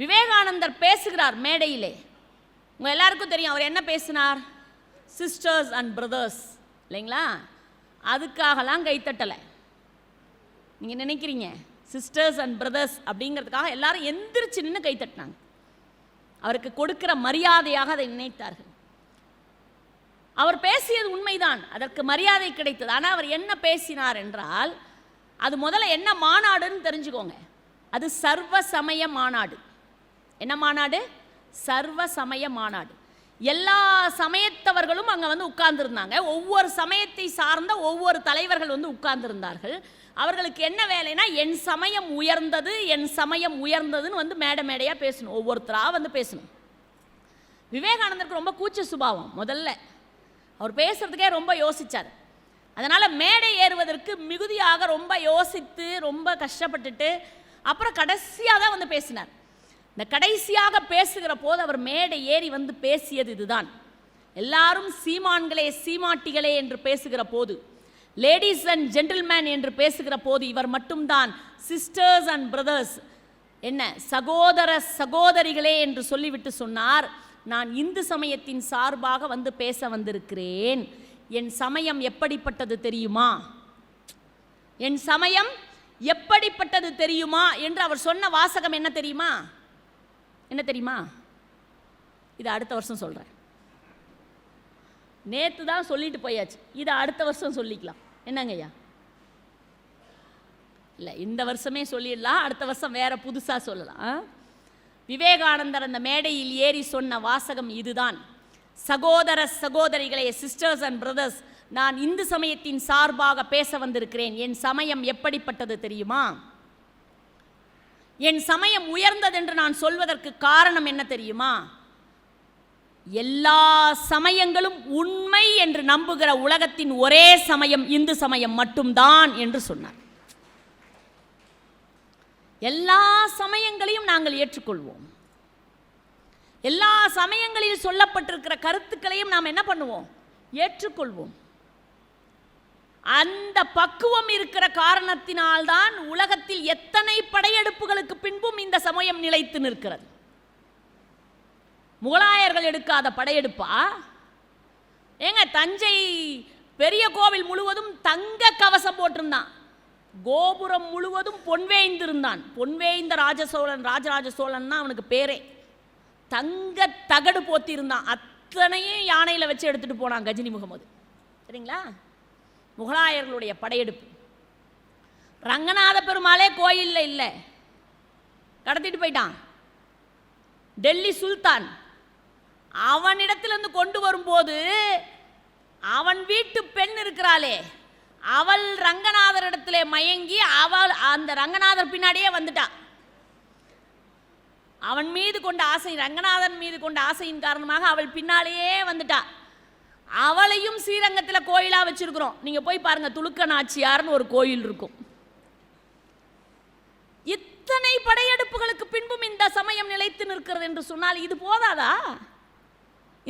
விவேகானந்தர் பேசுகிறார் மேடையிலே. உங்கள் எல்லாருக்கும் தெரியும் அவர் என்ன பேசினார்? சிஸ்டர்ஸ் அண்ட் பிரதர்ஸ் இல்லைங்களா? அதுக்காகலாம் கைத்தட்டலை நீங்கள் நினைக்கிறீங்க சிஸ்டர்ஸ் அண்ட் பிரதர்ஸ் அப்படிங்கிறதுக்காக எல்லாரும் எந்திரிச்சு நின்று கைத்தட்டினாங்க அவருக்கு கொடுக்கிற மரியாதையாக அதை நினைத்தார்கள். அவர் பேசியது உண்மைதான் அதற்கு மரியாதை கிடைத்தது. ஆனால் அவர் என்ன பேசினார் என்றால் அது முதல்ல என்ன மாநாடுன்னு தெரிஞ்சுக்கோங்க. அது சர்வ சமய மாநாடு. என்ன மாநாடு? சர்வ சமய மாநாடு. எல்லா சமயத்தவர்களும் அங்கே வந்து உட்கார்ந்துருந்தாங்க. ஒவ்வொரு சமயத்தை சார்ந்த ஒவ்வொரு தலைவர்கள் வந்து உட்கார்ந்துருந்தார்கள். அவர்களுக்கு என்ன வேலைனா என் சமயம் உயர்ந்தது என் சமயம் உயர்ந்ததுன்னு வந்து மேடை மேடையாக பேசணும். ஒவ்வொருத்தராக வந்து பேசணும். விவேகானந்தருக்கு ரொம்ப கூச்ச சுபாவம் முதல்ல. அவர் பேசுறதுக்கே ரொம்ப யோசித்தார் அதனால் மேடை ஏறுவதற்கு மிகுதியாக ரொம்ப யோசித்து ரொம்ப கஷ்டப்பட்டுட்டு அப்புறம் கடைசியாக தான் வந்து பேசினார். இந்த கடைசியாக பேசுகிற போது அவர் மேடை ஏறி வந்து பேசியது இதுதான். எல்லாரும் சீமான்களே சீமாட்டிகளே என்று பேசுகிற போது லேடிஸ் அண்ட் ஜென்டில்மேன் என்று பேசுகிற போது இவர் மட்டும்தான் சிஸ்டர்ஸ் அண்ட் பிரதர்ஸ் என்ன சகோதர சகோதரிகளே என்று சொல்லிவிட்டு சொன்னார் நான் இந்து சமயத்தின் சார்பாக வந்து பேச வந்திருக்கிறேன். என் சமயம் எப்படிப்பட்டது தெரியுமா? என் சமயம் எப்படிப்பட்டது தெரியுமா? என்று அவர் சொன்ன வாசகம் என்ன தெரியுமா? என்ன தெரியுமா? இது அடுத்த வருஷம் சொல்கிறேன் நேற்று தான் சொல்லிட்டு போயாச்சு. இதை அடுத்த வருஷம் சொல்லிக்கலாம். என்னங்கய்யா இல்லை இந்த வருஷமே சொல்லிடலாம். அடுத்த வருஷம் வேற புதுசாக சொல்லலாம். ஆ? விவேகானந்தர் அந்த மேடையில் ஏறி சொன்ன வாசகம் இதுதான். சகோதர சகோதரிகளே சிஸ்டர்ஸ் அண்ட் பிரதர்ஸ் நான் இந்து சமயத்தின் சார்பாக பேச வந்திருக்கிறேன். என் சமயம் எப்படிப்பட்டது தெரியுமா? என் சமயம் உயர்ந்ததென்று நான் சொல்வதற்கு காரணம் என்ன தெரியுமா? எல்லா சமயங்களும் உண்மை என்று நம்புகிற உலகத்தின் ஒரே சமயம் இந்து சமயம் மட்டும்தான் என்று சொன்னார். எல்லா சமயங்களையும் நாங்கள் ஏற்றுக்கொள்வோம். எல்லா சமயங்களில் சொல்லப்பட்டிருக்கிற கருத்துக்களையும் நாம் என்ன பண்ணுவோம்? ஏற்றுக்கொள்வோம். அந்த பக்குவம் இருக்கிற காரணத்தினால்தான் உலகத்தில் எத்தனை படையெடுப்புகளுக்கு பின்பும் இந்த சமயம் நிலைத்து நிற்கிறது. முகலாயர்கள் எடுக்காத படையெடுப்பா? ஏங்க தஞ்சை பெரிய கோவில் முழுவதும் தங்க கவசம் போட்டிருந்தான். கோபுரம் முழுவதும் பொன்வேய்ந்திருந்தான் பொன்வேய்ந்த ராஜசோழன் ராஜராஜ சோழன் தான் அவனுக்கு பேரே. தங்க தகடு போத்திருந்தான். அத்தனையும் யானையில் வச்சு எடுத்துட்டு போனான் கஜினி முகமது. சரிங்களா? முகலாயர்களுடைய படையெடுப்பு. ரங்கநாத பெருமாளே கோயிலில் இல்லை. கடத்திட்டு போயிட்டான். டெல்லி சுல்தான் அவனிடத்திலிருந்து கொண்டு வரும்போது அவன் வீட்டு பெண் இருக்கிறாளே. அவள் ரங்கநாதர் இடத்துல மயங்கி அவள் அந்த ரங்கநாதர் பின்னாடியே வந்துட்டான் அவன் மீது கொண்ட ஆசை ரங்கநாதன் மீது கொண்ட ஆசையின் காரணமாக அவள் பின்னாலேயே வந்துட்டாள் அவளையும் ஸ்ரீரங்கத்தில் கோயிலாக வச்சிருக்கிறோம். நீங்கள் போய் பாருங்க துளுக்க நாச்சியார்னு ஒரு கோயில் இருக்கும். இத்தனை படையெடுப்புகளுக்கு பின்பும் இந்த சமயம் நிலைத்து நிற்கிறது என்று சொன்னால் இது போதாதா?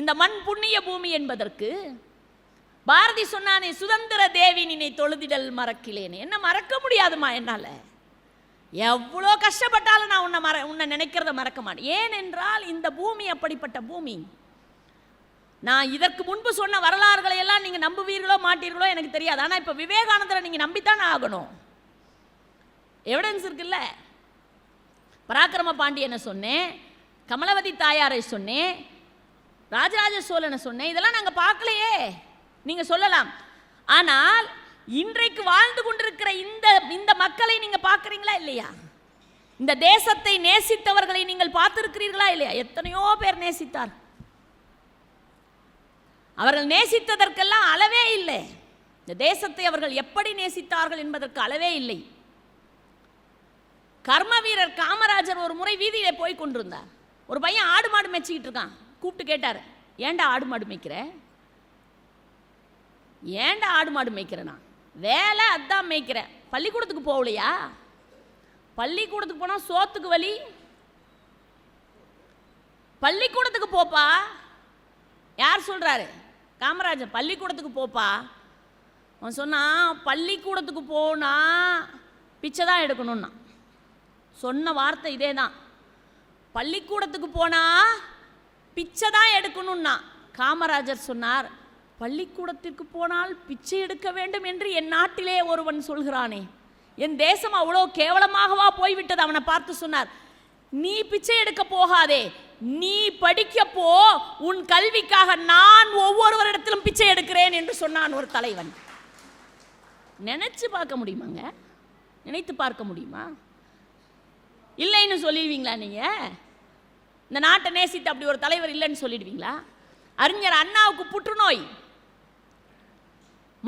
இந்த மண் புண்ணிய பூமி என்பதற்கு பாரதி சொன்னானே சுதந்திர தேவி நினை தொழுதிடல் மறக்கிலேனே. என்ன மறக்க முடியாதுமா என்னால். எவ்வளோ கஷ்டப்பட்டாலும் நான் உன்னை மற உன்னை நினைக்கிறத மறக்க மாட்டேன். ஏனென்றால் இந்த பூமி அப்படிப்பட்ட பூமி. நான் இதற்கு முன்பு சொன்ன வரலாறுகளை எல்லாம் நீங்கள் நம்புவீர்களோ மாட்டீர்களோ எனக்கு தெரியாது. ஆனால் இப்போ விவேகானந்தரை நீங்கள் நம்பித்தான் ஆகணும். எவிடன்ஸ் இருக்குல்ல? பராக்கிரம பாண்டியனை சொன்னேன் கமலவதி தாயாரை சொன்னேன் ராஜராஜ சோழனை சொன்னேன். இதெல்லாம் நாங்கள் பார்க்கலையே. நீங்கள் சொல்லலாம். ஆனால் இன்றைக்கு வாழ்ந்து கொண்டிருக்கிற இந்த இந்த மக்களை நீங்கள் பார்க்குறீங்களா இல்லையா? இந்த தேசத்தை நேசித்தவர்களை நீங்கள் பார்த்துருக்கிறீர்களா இல்லையா? எத்தனையோ பேர் நேசித்தார் அவர்கள் நேசித்ததற்கெல்லாம் அளவே இல்லை. இந்த தேசத்தை அவர்கள் எப்படி நேசித்தார்கள் என்பதற்கு அளவே இல்லை. கர்ம வீரர் காமராஜர் ஒரு முறை வீதியிலே போய் கொண்டிருந்தார். ஒரு பையன் ஆடு மாடு மேய்ச்சிக்கிட்டு இருக்கான். கூப்பிட்டு கேட்டார் ஏன்டா ஆடு மாடு மேய்க்கிற? ஏன்டா ஆடு மாடு மேய்க்கிறேன் நான்? வேலை அதான் மேய்க்கிறேன். பள்ளிக்கூடத்துக்கு போகலையா? பள்ளிக்கூடத்துக்கு போனால் சோத்துக்கு வலி. பள்ளிக்கூடத்துக்கு போப்பா? யார் சொல்கிறாரு காமராஜர் பள்ளிக்கூடத்துக்கு போப்பா. அவன் சொன்னான் பள்ளிக்கூடத்துக்கு போனால் பிச்சை தான் எடுக்கணும்னா. சொன்ன வார்த்தை இதே தான் பள்ளிக்கூடத்துக்கு போனால் பிச்சை தான் எடுக்கணும்னா. காமராஜர் சொன்னார் பள்ளிக்கூடத்திற்கு போனால் பிச்சை எடுக்க வேண்டும் என்று என் நாட்டிலே ஒருவன் சொல்கிறானே. என் தேசம் அவ்வளோ கேவலமாகவா போய்விட்டது அவனை பார்த்து சொன்னார். நீ பிச்சை எடுக்க போகாதே. நீ படிக்க போ உன் கல்விக்காக நான் ஒவ்வொருவரிடத்திலும் பிச்சை எடுக்கிறேன் என்று சொன்னான் ஒரு தலைவன். நினைச்சு பார்க்க முடியுமாங்க? நினைத்து பார்க்க முடியுமா? இல்லைன்னு சொல்லிடுவீங்களா நீங்கள் இந்த நாட்டை நேசித்து அப்படி ஒரு தலைவர் இல்லைன்னு சொல்லிடுவீங்களா? அறிஞர் அண்ணாவுக்கு புற்றுநோய்.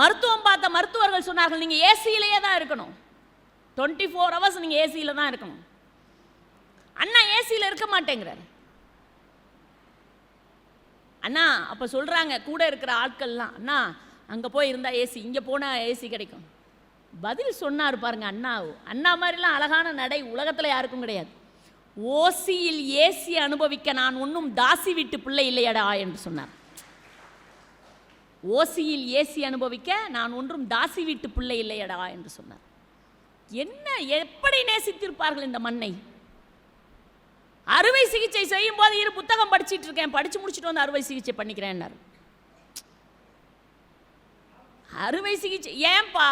மருத்துவம் பார்த்த மருத்துவர்கள் சொன்னார்கள் நீங்கள் ஏசியிலேயே தான் இருக்கணும். டுவெண்ட்டி ஃபோர் ஹவர்ஸ் நீங்கள் ஏசியில் தான் இருக்கணும். அண்ணா ஏசியில் இருக்க மாட்டேங்கிறார். அண்ணா அப்போ சொல்கிறாங்க கூட இருக்கிற ஆட்கள்லாம் அண்ணா அங்கே போய் இருந்தால் ஏசி இங்கே போனால் ஏசி கிடைக்கும். பதில் சொன்னார் பாருங்க அண்ணா அண்ணா மாதிரிலாம் அழகான நடை உலகத்தில் யாருக்கும் கிடையாது. ஓசியில் ஏசி அனுபவிக்க நான் ஒன்றும் தாசி வீட்டு பிள்ளை இல்லையடா என்று சொன்னார். ஓசியில் ஏசி அனுபவிக்க நான் ஒன்றும் தாசி வீட்டு பிள்ளை இல்லையடா என்று சொன்னார். என்ன எப்படி நேசித்திருப்பார்கள் இந்த மண்ணை? அறுவை சிகிச்சை செய்யும் போது இரு புத்தகம் படிச்சிட்டு இருக்கேன். படிச்சு முடிச்சுட்டு வந்து அறுவை சிகிச்சை பண்ணிக்கிறேன்னாரு. அறுவை சிகிச்சை ஏன்பா?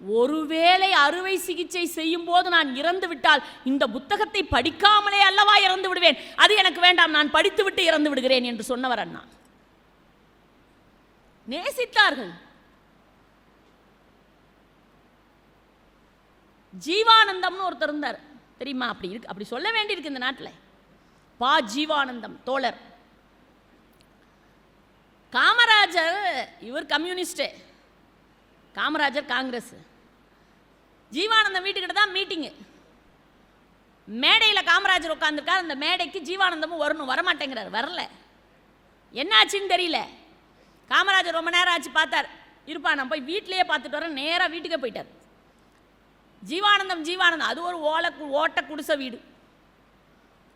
ஒருவேளை அறுவை சிகிச்சை செய்யும் போது நான் இறந்து விட்டால் இந்த புத்தகத்தை படிக்காமலே அல்லவா இறந்து விடுவேன்? அது எனக்கு வேண்டாம் நான் படித்து விட்டு இறந்து விடுகிறேன் என்று சொன்னவர் அண்ணா. நேசித்தார்கள். ஜீவானந்தம்னு ஒருத்தர் இருந்தார். தெரியுமா? அப்படி இருக்கு அப்படி சொல்ல வேண்டியிருக்கு இந்த நாட்டில். பா ஜீவானந்தம் தோழர். காமராஜர் இவர் கம்யூனிஸ்டு. காமராஜர் காங்கிரஸ். ஜீவானந்தம் வீட்டுக்கிட்ட தான் மீட்டிங்கு மேடையில் காமராஜர் உட்காந்துருக்கார் அந்த மேடைக்கு ஜீவானந்தமும் வரணும். வரமாட்டேங்கிறார். வரல. என்னாச்சுன்னு தெரியல. காமராஜர் ரொம்ப நேரம் ஆச்சு பார்த்தார். இருப்பா நான் போய் வீட்டிலேயே பார்த்துட்டு வரேன். நேராக வீட்டுக்கே போயிட்டார். ஜீவானந்தம் ஜீவானந்தம். அது ஒரு ஓலை ஓட்ட குடிசை வீடு.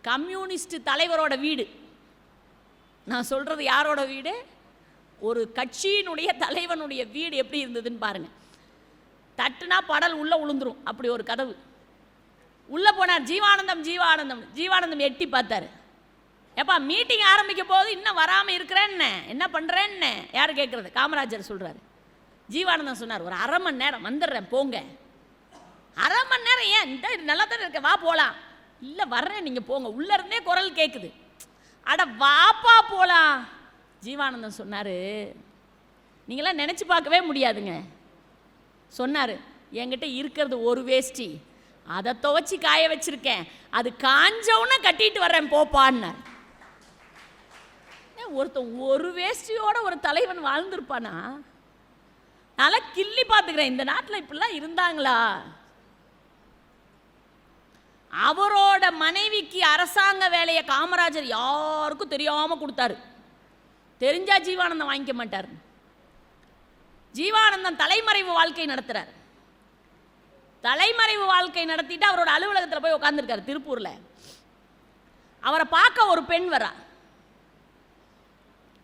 கம்யூனிஸ்ட் தலைவரோட வீடு. நான் சொல்கிறது யாரோட வீடு? ஒரு கட்சியினுடைய தலைவனுடைய வீடு எப்படி இருந்ததுன்னு பாருங்கள் தட்டுனா படல் உள்ளே உளுந்துரும். அப்படி ஒரு கதவு. உள்ளே போனார் ஜீவானந்தம் ஜீவானந்தம். ஜீவானந்தம் எட்டி பார்த்தாரு. ஏப்பா மீட்டிங் ஆரம்பிக்க போது இன்னும் வராமல் இருக்கிறேன்னு. என்ன பண்ணுறேன்னு யார் கேட்குறது காமராஜர் சொல்கிறாரு ஜீவானந்தம் சொன்னார் ஒரு அரை மணி நேரம் வந்துடுறேன் போங்க. அரை மணி நேரம் ஏன்? இந்த நல்லா தானே இருக்க வா போகலாம் இல்லை வர்றேன் நீங்கள் போங்க. உள்ளேருந்தே குரல் கேட்குது அட வாப்பா போகலாம் ஜீவானந்தம் சொன்னார். நீங்களாம் நினச்சி பார்க்கவே முடியாதுங்க. சொன்னார் என்கிட்ட இருக்கிறது ஒரு வேஷ்டி. அதை துவைச்சி காய வச்சுருக்கேன். அது காஞ்சவுடனே கட்டிட்டு வர்றேன் போப்பான்னார். ஏன் ஒருத்தன் ஒரு வேஷ்டியோட ஒரு தலைவன் வாழ்ந்திருப்பானா? நல்லா கிள்ளி பார்த்துக்கிறேன். இந்த நாட்டில் இப்படிலாம் இருந்தாங்களா? அவரோட மனைவிக்கு அரசாங்க வேலையை காமராஜர் யாருக்கும் தெரியாமல் கொடுத்தாரு. தெரிஞ்சா ஜீவானந்தம் வாங்கிக்க மாட்டார். ஜீவானந்தம் தலைமறைவு வாழ்க்கை நடத்துகிறார் தலைமறைவு வாழ்க்கை நடத்திட்டு அவரோட அலுவலகத்தில் போய் உட்காந்துருக்காரு திருப்பூரில். அவரை பார்க்க ஒரு பெண் வரா.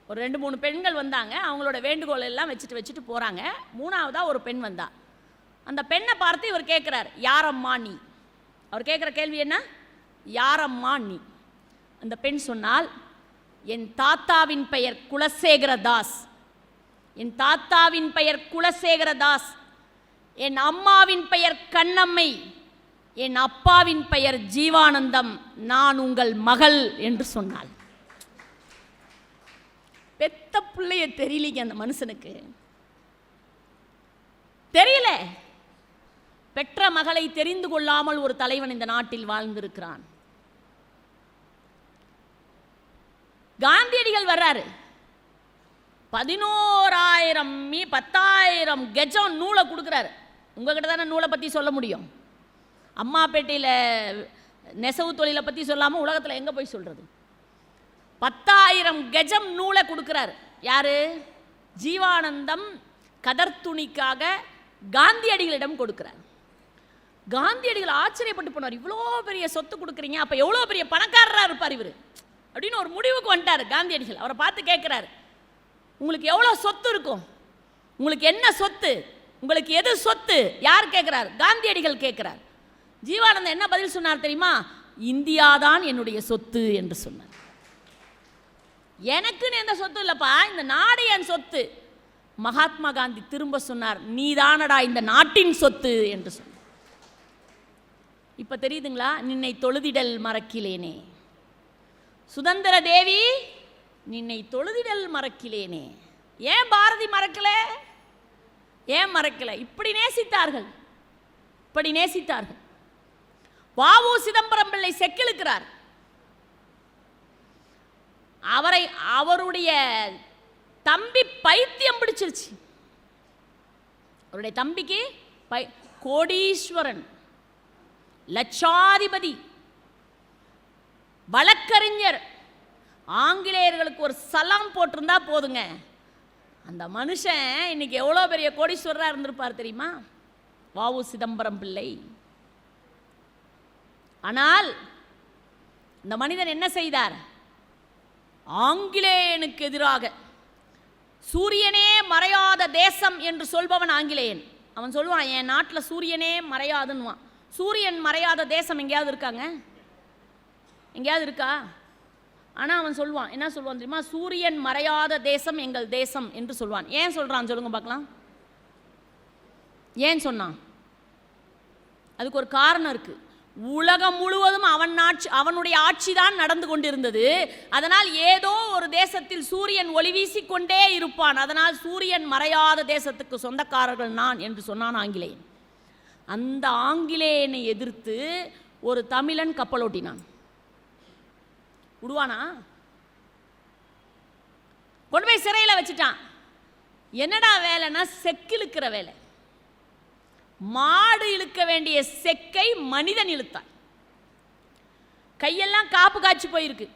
ஒரு ரெண்டு மூணு பெண்கள் வந்தாங்க. அவங்களோட வேண்டுகோள் எல்லாம் வச்சுட்டு வச்சுட்டு போகிறாங்க மூணாவதாக ஒரு பெண் வந்தா. அந்த பெண்ணை பார்த்து இவர் கேட்குறார் யாரம்மா நீ? அவர் கேட்குற கேள்வி என்ன? யாரம்மா நீ? அந்த பெண் சொன்னால் என் தாத்தாவின் பெயர் குலசேகர தாஸ். என் தாத்தாவின் பெயர் குலசேகர தாஸ். என் அம்மாவின் பெயர் கண்ணம்மை. என் அப்பாவின் பெயர் ஜீவானந்தம். நான் உங்கள் மகள் என்று சொன்னாள். பெத்த பிள்ளைய தெரியலீங்க அந்த மனுஷனுக்கு. தெரியல. பெற்ற மகளை தெரிந்து கொள்ளாமல் ஒரு தலைவன் இந்த நாட்டில் வாழ்ந்திருக்கிறான். காந்தியடிகள் வர்றாரு. பதினோராயிரம் மீ பத்தாயிரம் கெஜம் நூலை கொடுக்குறாரு. உங்ககிட்ட தானே நூலை பற்றி சொல்ல முடியும்? அம்மாப்பேட்டையில் நெசவு தொழிலை பற்றி சொல்லாமல் உலகத்தில் எங்கே போய் சொல்கிறது பத்தாயிரம் கெஜம் நூலை கொடுக்குறாரு. யாரு? ஜீவானந்தம் கதர்த்துணிக்காக காந்தியடிகளிடம் கொடுக்குறார். காந்தியடிகள் ஆச்சரியப்பட்டு போனார். இவ்வளோ பெரிய சொத்து கொடுக்குறீங்க அப்போ எவ்வளோ பெரிய பணக்காரராக இருப்பார் இவர்? அப்படின்னு ஒரு முடிவுக்கு வந்துட்டார் காந்தியடிகள். அவரை பார்த்து கேட்குறாரு. உங்களுக்கு எவ்வளோ சொத்து இருக்கும்? உங்களுக்கு என்ன சொத்து? உங்களுக்கு எது சொத்து? யார் கேட்குறார்? காந்தியடிகள் கேட்குறார். ஜீவானந்தம் என்ன பதில் சொன்னார் தெரியுமா? இந்தியா தான் என்னுடைய சொத்து என்று சொன்னார். எனக்குன்னு எந்த சொத்து இல்லைப்பா இந்த நாடு என் சொத்து. மகாத்மா காந்தி திரும்ப சொன்னார். நீதானடா இந்த நாட்டின் சொத்து என்று சொன்னார். இப்ப தெரியுதுங்களா? நின்னை தொழுதிடல் மறக்கிலேனே. சுதந்திர தேவி நின்னை தொழுதிடல் மறக்கிலேனே. ஏன் பாரதி மறக்கல? ஏன் மறக்கல? இப்படி நேசித்தார்கள். இப்படி நேசித்தார்கள். வாவு சிதம்பரம் பிள்ளை செக்கிழுக்கிறார். அவரை அவருடைய தம்பி பைத்தியம் பிடிச்சிருச்சு. அவருடைய தம்பிக்கு பை கோடீஸ்வரன். லட்சாதிபதி. வழக்கறிஞர். ஆங்கிலேயர்களுக்கு ஒரு சலாம் போட்டிருந்தா போதுங்க. அந்த மனுஷன் இன்னைக்கு எவ்வளோ பெரிய கோடீஸ்வரராக இருந்திருப்பார் தெரியுமா? வாவு சிதம்பரம் பிள்ளை. ஆனால் இந்த மனிதன் என்ன செய்தார்? ஆங்கிலேயனுக்கு எதிராக சூரியனே மறையாத தேசம் என்று சொல்பவன் ஆங்கிலேயன். அவன் சொல்லுவான் என் நாட்டில் சூரியனே மறையாதுன்னுவான். சூரியன் மறையாத தேசம் எங்கேயாவது இருக்காங்க? எங்கேயாவது இருக்கா? ஆனால் அவன் சொல்லுவான் என்ன சொல்லுவான் தெரியுமா? சூரியன் மறையாத தேசம் எங்கள் தேசம் என்று சொல்வான். ஏன் சொல்கிறான் சொல்லுங்க பார்க்கலாம். ஏன் சொன்னான்? அதுக்கு ஒரு காரணம் இருக்குது உலகம் முழுவதும் அவன் ஆட்சி அவனுடைய ஆட்சி தான் நடந்து கொண்டிருந்தது. அதனால் ஏதோ ஒரு தேசத்தில் சூரியன் ஒளி வீசிக்கொண்டே இருப்பான். அதனால் சூரியன் மறையாத தேசத்துக்கு சொந்தக்காரர்கள் நான் என்று சொன்னான் ஆங்கிலேயன். அந்த ஆங்கிலேயனை எதிர்த்து ஒரு தமிழன் கப்பலோட்டினான் விடுவானா கொண்டு போய் சிறையில் வச்சுட்டான். என்னடா வேலைன்னா செக்கு இழுக்கிற வேலை. மாடு இழுக்க வேண்டிய செக்கை மனிதன் இழுத்தான் கையெல்லாம் காப்பு காய்ச்சி போயிருக்கு.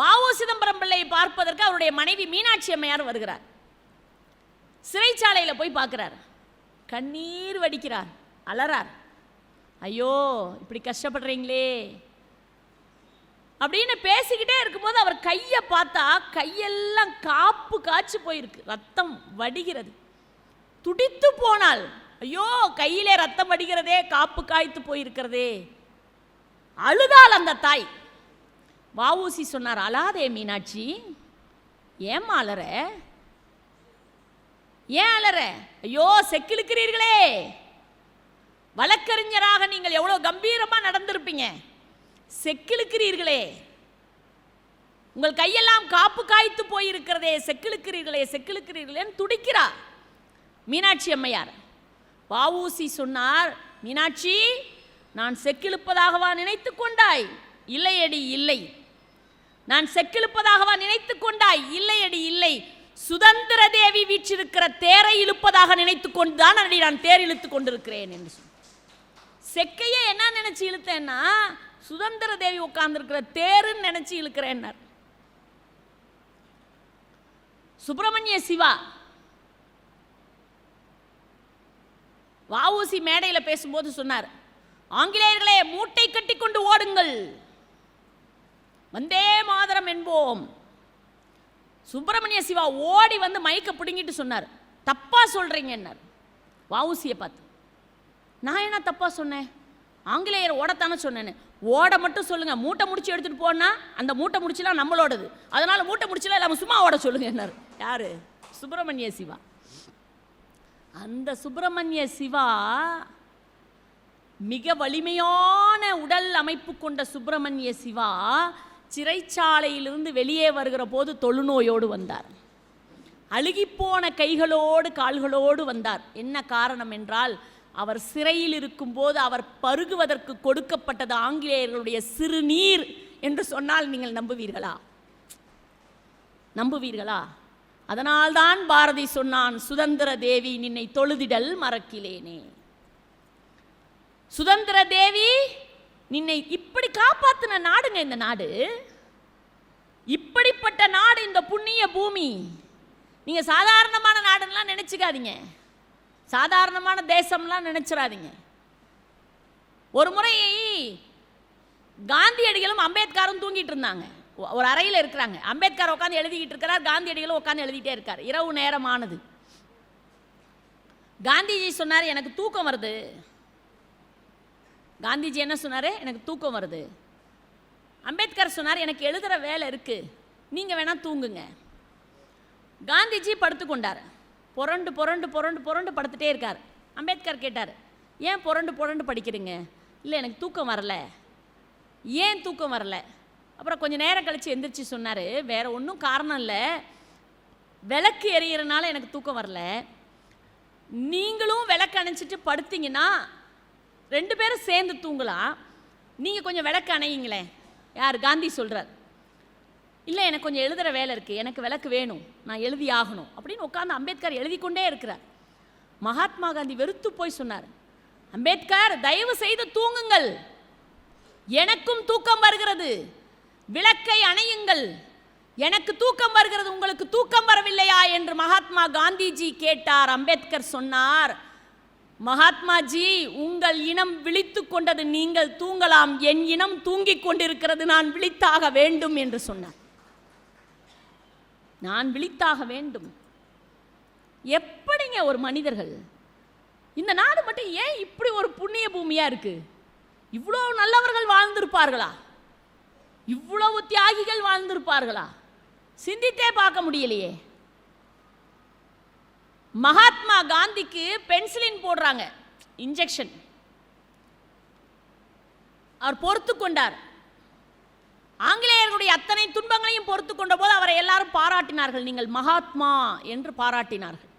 வாவு சிதம்பரம் பிள்ளையை பார்ப்பதற்கு அவருடைய மனைவி மீனாட்சி அம்மையார் வருகிறார். சிறைச்சாலையில் போய் பார்க்குறார். கண்ணீர் வடிக்கிறார் அலறார். ஐயோ இப்படி கஷ்டப்படுறீங்களே. அப்படின்னு பேசிக்கிட்டே இருக்கும்போது அவர் கையை பார்த்தா கையெல்லாம் காப்பு காய்ச்சி போயிருக்கு. ரத்தம் வடிகிறது. துடித்து போனாள் ஐயோ கையிலே ரத்தம் வடிகிறதே காப்பு காய்த்து போயிருக்கிறதே. அழுதாள் அந்த தாய். வாவூசி சொன்னார் அழாதே மீனாட்சி ஏம்மா அலற? ஏன் அலற? ஐயோ செக்கிழுக்கிறீர்களே. வழக்கறிஞராக நீங்கள் எவ்வளோ கம்பீரமாக நடந்திருப்பீங்க. செக்கிழுக்கிறீர்களே. உங்கள் கையெல்லாம் காப்பு காய்த்து போயிருக்கிறதே செக்கிழுக்கிறீர்களே செக்கிழுக்கிறீர்களேன்னு துடிக்கிறா மீனாட்சி அம்மையார். பாவூசி சொன்னார் மீனாட்சி நான் செக்கிழுப்பதாகவா நினைத்து கொண்டாய்? இல்லையடி இல்லை. நான் செக்கிழுப்பதாகவா நினைத்து கொண்டாய்? இல்லையடி இல்லை. சுதந்திர தேவி வீற்றிருக்கிற தேரை இழுப்பதாக நினைத்து கொண்டுதான் அடி நான் தேர் இழுத்து கொண்டிருக்கிறேன் என்று செக்கையை என்ன நினைச்சு இழுத்தேன்னா சுதந்திர தேவி உட்கார்ந்துருக்கிற தேருன்னு நினைச்சு இழுக்கிறேன்னார். சுப்பிரமணிய சிவா வாவூசி மேடையில் பேசும்போது சொன்னார் ஆங்கிலேயர்களே மூட்டை கட்டி கொண்டு ஓடுங்கள். வந்தே மாதரம் என்போம். சுப்பிரமணிய சிவா ஓடி வந்து மைக்கை பிடுங்கிட்டு சொன்னார். தப்பா சொல்றீங்கன்னார். வவுசியை பார்த்து நான் என்ன தப்பாக சொன்னேன்? ஆங்கிலேயர் ஓடத்தானே சொன்னேன்னு. ஓட மட்டும் சொல்லுங்கள் மூட்டை முடிச்சு எடுத்துகிட்டு போனால் அந்த மூட்டை முடிச்சுலாம் நம்மளோடது. அதனால் மூட்டை முடிச்சுலாம் இல்லாமல் சும்மா ஓட சொல்லுங்கள் என்னார் யார்? சுப்பிரமணிய சிவா. அந்த சுப்பிரமணிய சிவா மிக வலிமையான உடல் அமைப்பு கொண்ட சுப்பிரமணிய சிவா சிறைச்சாலையிலிருந்து வெளியே வருகிற போது தொழுநோயோடு வந்தார். அழுகிப்போன கைகளோடு கால்களோடு வந்தார். என்ன காரணம் என்றால் அவர் சிறையில் இருக்கும்போது அவர் பருகுவதற்கு கொடுக்கப்பட்டது ஆங்கிலேயர்களுடைய சிறுநீர் என்று சொன்னால் நீங்கள் நம்புவீர்களா? நம்புவீர்களா? அதனால்தான் பாரதி சொன்னான் சுதந்திர தேவி நின்னை தொழுதிடல் மறக்கிலேனே. சுதந்திர தேவி நின்னை இப்படி காப்பாத்தின நாடுங்க இந்த நாடு. இப்படிப்பட்ட நாடு இந்த புண்ணிய பூமி. நீங்க சாதாரணமான நாடுலாம் நினைச்சுக்காதீங்க. சாதாரணமான தேசம்லாம் நினைச்சிடாதீங்க ஒரு முறை காந்தியடிகளும் அம்பேத்கரும் தூங்கிட்டு இருந்தாங்க. ஒ- ஒரு அறையில் இருக்கிறாங்க. அம்பேத்கர் உட்காந்து எழுதிக்கிட்டு இருக்கிறார் காந்தியடிகளும் உட்காந்து எழுதிட்டே இருக்கார். இரவு நேரமானது. காந்திஜி சொன்னார் எனக்கு தூக்கம் வருது. காந்திஜி என்ன சொன்னார்? எனக்கு தூக்கம் வருது. அம்பேத்கர் சொன்னார் எனக்கு எழுதுகிற வேலை இருக்குது நீங்கள் வேணால் தூங்குங்க. காந்திஜி படுத்துக்கொண்டார் புரண்டு புரண்டு புரண்டு புரண்டு படுத்துட்டே இருக்கார். அம்பேத்கர் கேட்டார் ஏன் புரண்டு புரண்டு படிக்கிறீங்க? இல்லை எனக்கு தூக்கம் வரல. ஏன் தூக்கம் வரல? அப்புறம் கொஞ்சம் நேரம் கழித்து எந்திரிச்சு சொன்னார் வேற ஒன்றும் காரணம் இல்லை. விளக்கு எரியறனால எனக்கு தூக்கம் வரல. நீங்களும் விளக்கு அணைச்சிட்டு படுத்தீங்கன்னா ரெண்டு பேரும் சேர்ந்து தூங்கலாம். நீங்கள் கொஞ்சம் விளக்கு அணையுங்களேன். யார்? காந்தி சொல்கிறார் இல்லை எனக்கு கொஞ்சம் எழுதுகிற வேலை இருக்குது எனக்கு விளக்கு வேணும். நான் எழுதி ஆகணும். அப்படின்னு உட்காந்து அம்பேத்கர் எழுதி கொண்டே இருக்கிறார். மகாத்மா காந்தி வெறுத்து போய் சொன்னார். அம்பேத்கர் தயவு செய்து தூங்குங்கள். எனக்கும் தூக்கம் வருகிறது. விளக்கை அணையுங்கள். எனக்கு தூக்கம் வருகிறது. உங்களுக்கு தூக்கம் வரவில்லையா? என்று மகாத்மா காந்திஜி கேட்டார். அம்பேத்கர் சொன்னார். மகாத்மாஜி உங்கள் இனம் விழித்து கொண்டது நீங்கள் தூங்கலாம். என் இனம் தூங்கிக் கொண்டிருக்கிறது நான் விழித்தாக வேண்டும் என்று சொன்னார். நான் விழித்தாக வேண்டும். எப்படிங்க ஒரு மனிதர்கள்? இந்த நாடு மட்டும் ஏன் இப்படி ஒரு புண்ணிய பூமியாக இருக்குது இவ்வளோ நல்லவர்கள் வாழ்ந்திருப்பார்களா? இவ்வளவு தியாகிகள் வாழ்ந்திருப்பார்களா? சிந்தித்தே பார்க்க முடியலையே. மகாத்மா காந்திக்கு பென்சிலின் போடுறாங்க இன்ஜெக்ஷன் அவர் பொறுத்து கொண்டார். ஆங்கிலேயர்களுடைய அத்தனை துன்பங்களையும் பொறுத்து கொண்ட போது அவரை எல்லாரும் பாராட்டினார்கள். நீங்கள் மகாத்மா என்று பாராட்டினார்கள்.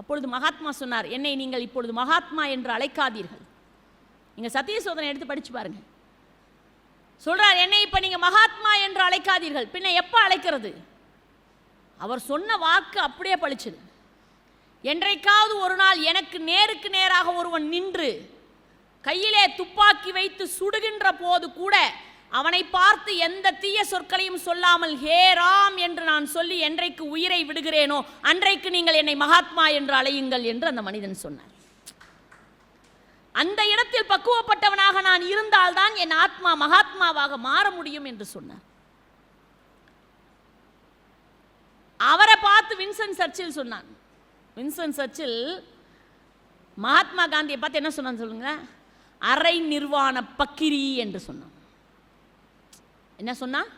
அப்பொழுது மகாத்மா சொன்னார் என்னை நீங்கள் இப்பொழுது மகாத்மா என்று அழைக்காதீர்கள். நீங்கள் சத்திய சோதனை எடுத்து படிச்சு பாருங்க. சொல்றார் என்னை இப்போ நீங்கள் மகாத்மா என்று அழைக்காதீர்கள். பின்ன எப்போ அழைக்கிறது? அவர் சொன்ன வாக்கு அப்படியே பழிச்சது என்றைக்காவது ஒரு நாள் எனக்கு நேருக்கு நேராக ஒருவன் நின்று கையிலே துப்பாக்கி வைத்து சுடுகின்ற போது கூட அவனை பார்த்து எந்த தீய சொற்களையும் சொல்லாமல் ஹே ராம் என்று நான் சொல்லி என்றைக்கு உயிரை விடுகிறேனோ அன்றைக்கு நீங்கள் என்னை மகாத்மா என்று அழையுங்கள் என்று அந்த மனிதன் சொன்னார் அந்த இடத்தில் பக்குவப்பட்டவனாக நான் இருந்தால்தான் என் ஆத்மா மகாத்மாவாக மாற முடியும் என்று சொன்னார். அவரை பார்த்து வின்சென்ட் சர்ச்சில் சொன்னான் வின்சென்ட் சர்ச்சில் மகாத்மா காந்தியை பார்த்து என்ன சொன்னான்னு சொல்லுங்க? அரை நிர்வாண பக்கிரி என்று சொன்னான். என்ன சொன்னான்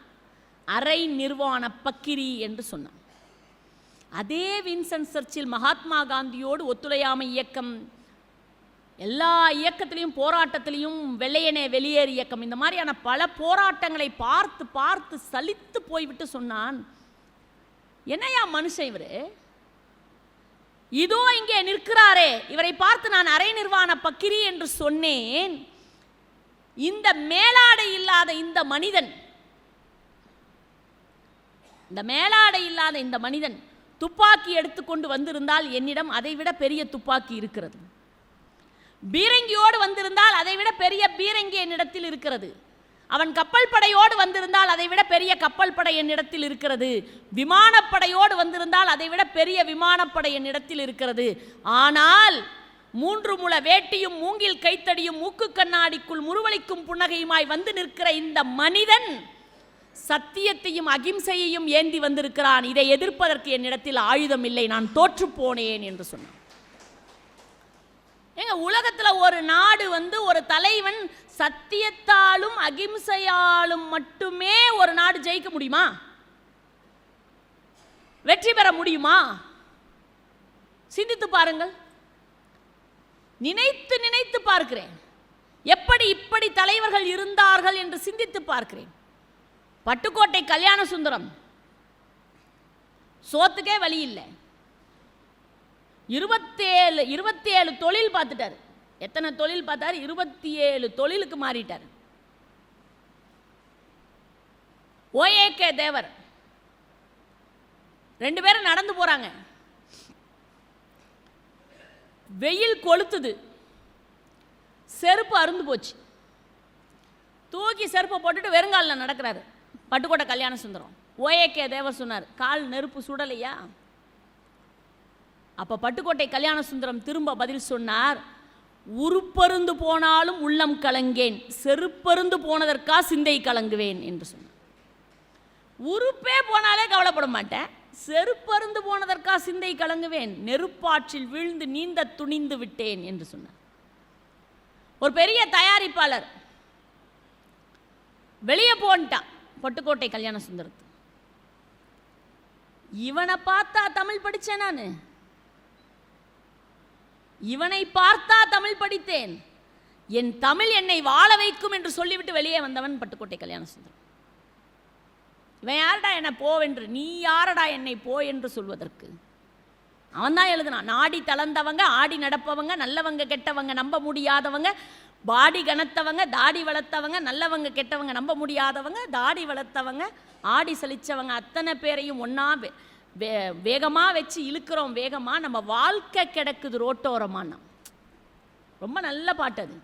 அரை நிர்வாண பக்கிரி என்று சொன்னான். அதே வின்சன் சர்ச்சில் மகாத்மா காந்தியோடு ஒத்துழையாமை இயக்கம் எல்லா இயக்கத்திலையும் போராட்டத்திலையும் வெள்ளையனே வெளியேறு இயக்கம் இந்த மாதிரியான பல போராட்டங்களை பார்த்து பார்த்து சலித்து போய்விட்டு சொன்னான். என்னையா மனுஷன் இவர்? இதோ இங்கே நிற்கிறாரே. இவரை பார்த்து நான் அரை நிர்வாண பக்கிரி என்று சொன்னேன். இந்த மேலாடை இல்லாத இந்த மனிதன் இந்த மேலாடை இல்லாத இந்த மனிதன் துப்பாக்கி எடுத்துக்கொண்டு வந்திருந்தால் என்னிடம் அதைவிட பெரிய துப்பாக்கி இருக்கிறது. பீரங்கியோடு வந்திருந்தால் அதைவிட பெரிய பீரங்கி என்னிடத்தில் இருக்கிறது. அவன் கப்பல் படையோடு வந்திருந்தால் அதைவிட பெரிய கப்பல் படை என்னிடத்தில் இருக்கிறது. விமானப்படையோடு வந்திருந்தால் அதைவிட பெரிய விமானப்படை என்னிடத்தில் இருக்கிறது. ஆனால் மூன்று முள வேட்டியும் மூங்கில் கைத்தடியும் மூக்கு கண்ணாடிக்குள் முருவளிக்கும் புன்னகையுமாய் வந்து நிற்கிற இந்த மனிதன் சத்தியத்தையும் அகிம்சையையும் ஏந்தி வந்திருக்கிறான். இதை எதிர்ப்பதற்கு என்னிடத்தில் ஆயுதம் இல்லை நான் தோற்று போனேன் என்று சொன்னான். ஏங்க உலகத்தில் ஒரு நாடு வந்து ஒரு தலைவன் சத்தியத்தாலும் அகிம்சையாலும் மட்டுமே ஒரு நாடு ஜெயிக்க முடியுமா? வெற்றி பெற முடியுமா? சிந்தித்து பாருங்கள். நினைத்து நினைத்து பார்க்கிறேன். எப்படி இப்படி தலைவர்கள் இருந்தார்கள் என்று சிந்தித்து பார்க்கிறேன். பட்டுக்கோட்டை கல்யாண சுந்தரம். சோத்துக்கே வழி இல்லை. இருபத்தேழு இருபத்தேழு தொழில் பார்த்துட்டாரு. எத்தனை தொழில் பார்த்தார்? இருபத்தி ஏழு தொழிலுக்கு மாறிட்டார். ஓஏகே தேவர். ரெண்டு பேரும் நடந்து போறாங்க. வெயில் கொளுத்துது. செருப்பு அருந்து போச்சு. தூக்கி செருப்பை போட்டுட்டு வெறுங்காலில் நடக்கிறாரு. பட்டுக்கோட்டை கல்யாண சுந்தரம். ஓஏகே தேவர் சொன்னார் கால் நெருப்பு சுடலையா? அப்போ பட்டுக்கோட்டை கல்யாண சுந்தரம் திரும்ப பதில் சொன்னார் உருப்பருந்து போனாலும் உள்ளம் கலங்கேன் செருப்பருந்து போனதற்கா சிந்தை கலங்குவேன் என்று சொன்னார் உறுப்பே போனாலே கவலைப்பட மாட்டேன் செருப்பருந்து போனதற்கா சிந்தை கலங்குவேன் நெருப்பாற்றில் வீழ்ந்து நீந்த துணிந்து விட்டேன் என்று சொன்னார் ஒரு பெரிய தயாரிப்பாளர் வெளியே போன்ட்டான் பொட்டுக்கோட்டை கல்யாண சுந்தரத்து இவனை பார்த்தா தமிழ் படித்தேன் நான். இவனை பார்த்தா தமிழ் படித்தேன். என் தமிழ் என்னை வாழ வைக்கும் என்று சொல்லிவிட்டு வெளியே வந்தவன் பட்டுக்கோட்டை கல்யாண சுந்தரம் இவன் யாரடா என்னை போவென்று நீ யாரடா என்னை போ என்று சொல்வதற்கு? அவன்தான் எழுதுனான் நாடி தளர்ந்தவங்க ஆடி நடப்பவங்க நல்லவங்க கெட்டவங்க நம்ப முடியாதவங்க பாடி கனத்தவங்க தாடி வளர்த்தவங்க நல்லவங்க கெட்டவங்க நம்ப முடியாதவங்க தாடி வளர்த்தவங்க ஆடி சலிச்சவங்க அத்தனை பேரையும் ஒன்றா வே வேகமாக வச்சு இழுக்கிறோம் வேகமாக நம்ம வாழ்க்கை கிடக்குது ரோட்டோரமானா ரொம்ப நல்ல பாட்டு அது.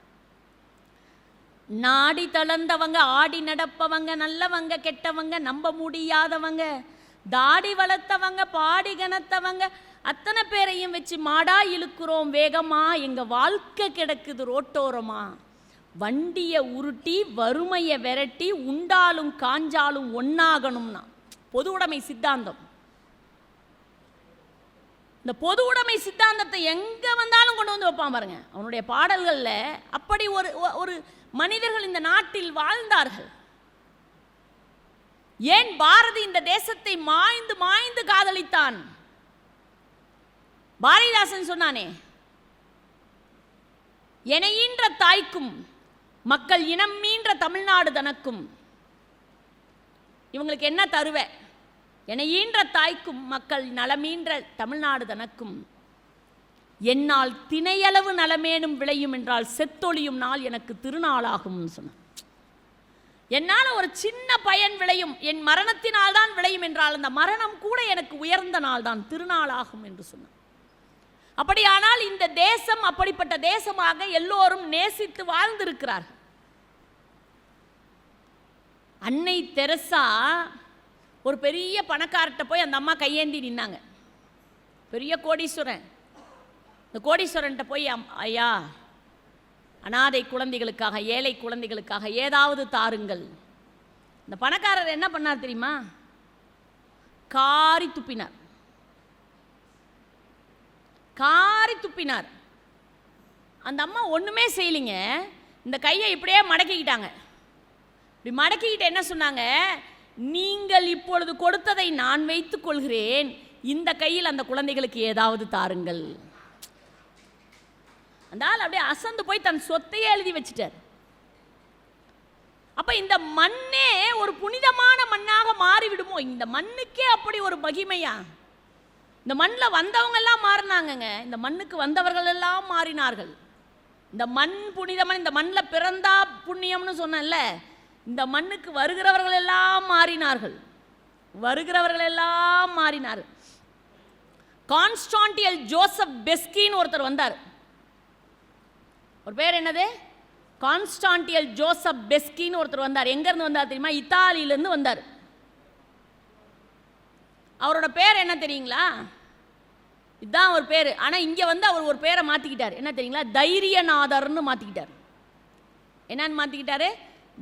நாடி தளர்ந்தவங்க ஆடி நடப்பவங்க நல்லவங்க கெட்டவங்க நம்ப முடியாதவங்க தாடி வளர்த்தவங்க பாடி கனத்தவங்க அத்தனை பேரையும் வச்சு மாடா இழுக்கிறோம் வேகமாக எங்கள் வாழ்க்கை கிடக்குது ரோட்டோரமாக வண்டியை உருட்டி வறுமையை விரட்டி உண்டாலும் காஞ்சாலும் ஒன்றாகணும்னா பொது உடைமை சித்தாந்தம். இந்த பொது உடைமை சித்தாந்தத்தை எங்க வந்தாலும் கொண்டு வந்து வைப்பான் பாருங்க. அவனுடைய பாடல்கள்ல அப்படி ஒரு ஒரு மனிதர்கள் இந்த நாட்டில் வாழ்ந்தார்கள். ஏன் பாரதி இந்த தேசத்தை மாய்ந்து மாய்ந்து காதலித்தான்? பாரதிதாசன் சொன்னானே எனையின்ற தாய்க்கும் மக்கள் இனம் மீன்ற தமிழ்நாடு தனக்கும். இவங்களுக்கு என்ன என எனையீன்ற தாய்க்கும் மக்கள் நலமீன்ற தமிழ்நாடு தனக்கும். என்னால் திணையளவு நலமேனும் விளையும் என்றால் செத்தொழியும் நாள் எனக்கு திருநாளாகும்னு சொன்னான் என்னால் ஒரு சின்ன பயன் விளையும் என் மரணத்தினால் தான் விளையும் என்றால் அந்த மரணம் கூட எனக்கு உயர்ந்த நாள் தான் திருநாளாகும் என்று சொன்னான் அப்படியானால் இந்த தேசம் அப்படிப்பட்ட தேசமாக எல்லோரும் நேசித்து வாழ்ந்திருக்கிறார்கள். அன்னை தெரசா ஒரு பெரிய பணக்காரர்கிட்ட போய் அந்த அம்மா கையேந்தி நின்னாங்க. பெரிய கோடீஸ்வரன். இந்த கோடீஸ்வரன்ட்ட போய் அம்- ஐயா அனாதை குழந்தைகளுக்காக ஏழை குழந்தைகளுக்காக ஏதாவது தாருங்கள். இந்த பணக்காரர் என்ன பண்ணார் தெரியுமா? காரி துப்பினார். காரி துப்பினார். அந்த அம்மா ஒன்றுமே செய்யலிங்க. இந்த கையை இப்படியே மடக்கிக்கிட்டாங்க. இப்படி மடக்கிக்கிட்டு என்ன சொன்னாங்க? நீங்கள் இப்பொழுது கொடுத்ததை நான் வைத்துக் கொள்கிறேன். இந்த கையில் அந்த குழந்தைகளுக்கு ஏதாவது தாருங்கள். அந்த ஆள் அப்படியே அசந்து போய் தன் சொத்தையே எழுதி வச்சிட்டார். அப்ப இந்த மண்ணே ஒரு புனிதமான மண்ணாக மாறிவிடுமோ? இந்த மண்ணுக்கே அப்படி ஒரு மகிமையா? இந்த மண்ணில் வந்தவங்க எல்லாம் மாறினாங்கங்க. இந்த மண்ணுக்கு வந்தவர்கள் எல்லாம் மாறினார்கள். இந்த மண் புனிதமன் இந்த மண்ணில் பிறந்தா புண்ணியம்னு சொன்னேன்ல. இந்த மண்ணுக்கு வருகிறவர்கள் எல்லாம் மாறினார்கள். வருகிறவர்கள் எல்லாம் மாறினார்கள். கான்ஸ்டான்டியல் ஜோசப் பெஸ்கின்னு ஒருத்தர் வந்தார். ஒரு பேர் என்னது? கான்ஸ்டான்டியல் ஜோசப் பெஸ்கின்னு ஒருத்தர் வந்தார். எங்கேருந்து வந்தார் தெரியுமா? இத்தாலியிலேருந்து வந்தார். அவரோட பேர் என்ன தெரியுங்களா? இதுதான் அவர் பேர். ஆனால் இங்கே வந்து அவர் ஒரு பேரை மாற்றிக்கிட்டார் என்ன தெரியுங்களா? தைரியநாதர்னு மாற்றிக்கிட்டார் என்னன்னு மாற்றிக்கிட்டாரு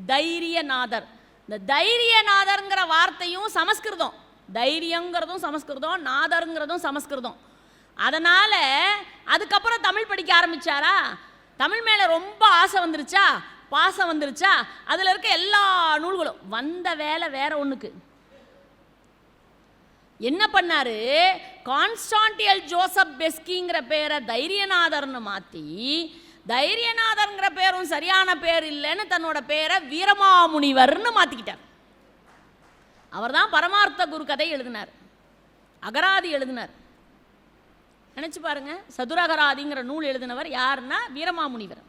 தைரியநாதர். இந்த தைரியநாதருங்கிற வார்த்தையும் சமஸ்கிருதம். தைரியங்கிறதும் சமஸ்கிருதம் நாதருங்கிறதும் சமஸ்கிருதம். அதனால் அதுக்கப்புறம் தமிழ் படிக்க ஆரம்பிச்சாரா? தமிழ் மேலே ரொம்ப ஆசை வந்துருச்சா? பாசம் வந்துருச்சா? அதில் இருக்க எல்லா நூல்களும். வந்த வேலை வேற ஒன்றுக்கு என்ன பண்ணாரு? கான்ஸ்டான்டியல் ஜோசப் பெஸ்கிங்கிற பேரை தைரியநாதர்னு மாற்றி தைரியநாதர்ங்கிற பேரும் சரியான பேர் இல்லைன்னு தன்னோட பேரை வீரமாமுனிவர்னு மாற்றிக்கிட்டார் அவர் தான் பரமார்த்த குரு கதை எழுதினார். அகராதி எழுதினார். நினச்சி பாருங்க சதுரகராதிங்கிற நூல் எழுதினவர் யாருன்னா வீரமாமுனிவர்.